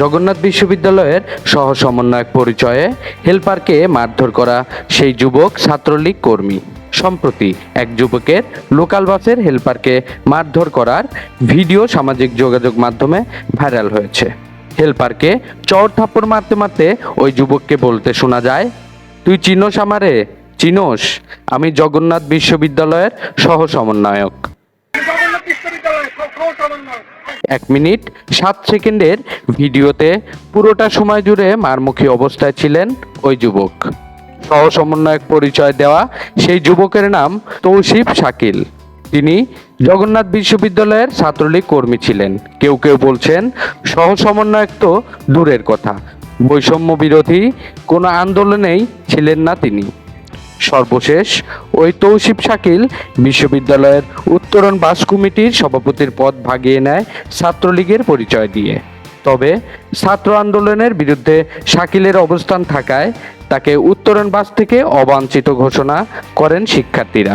জগন্নাথ বিশ্ববিদ্যালয়ের সহ সমন্বয়ক পরিচয়ে হেলপারকে মারধর করা সেই যুবক ছাত্রলীগ কর্মী। সম্প্রতি এক যুবকের লোকাল বাসের হেলপারকে মারধর করার ভিডিও সামাজিক যোগাযোগ মাধ্যমে ভাইরাল হয়েছে। হেলপারকে চর থাপ্পড় মারতে মারতে ওই যুবককে বলতে শোনা যায়, তুই চিনোস আমারে? চিনোস? আমি জগন্নাথ বিশ্ববিদ্যালয়ের সহ সমন্বয়ক জগন্নাথ বিশ্ববিদ্যালয়ে সহ সমন্বয় এক মিনিট, সাত সেকেন্ডের ভিডিওতে পুরোটা সময় জুড়ে মারমুখী অবস্থায় ছিলেন ওই যুবক। সহ সমন্বয়ক পরিচয় দেওয়া সেই যুবকের নাম তৌসিফ শাকিল। তিনি জগন্নাথ বিশ্ববিদ্যালয়ের ছাত্রলীগ কর্মী ছিলেন। কেউ কেউ বলছেন সহ সমন্বয়ক তো দূরের কথা। বৈষম্য বিরোধী কোনো আন্দোলনেই ছিলেন না তিনি। সর্বশেষ, ওই তৌসিফ শাকিল বিশ্ববিদ্যালয়ের উত্তরণ বাস কমিটির সভাপতির পদ ভাগিয়ে নেয় ছাত্রলীগের পরিচয় দিয়ে। তবে ছাত্র আন্দোলনের বিরুদ্ধে শাকিলের অবস্থান থাকায় তাকে উত্তরণ বাস থেকে অবাঞ্ছিত ঘোষণা করেন শিক্ষার্থীরা।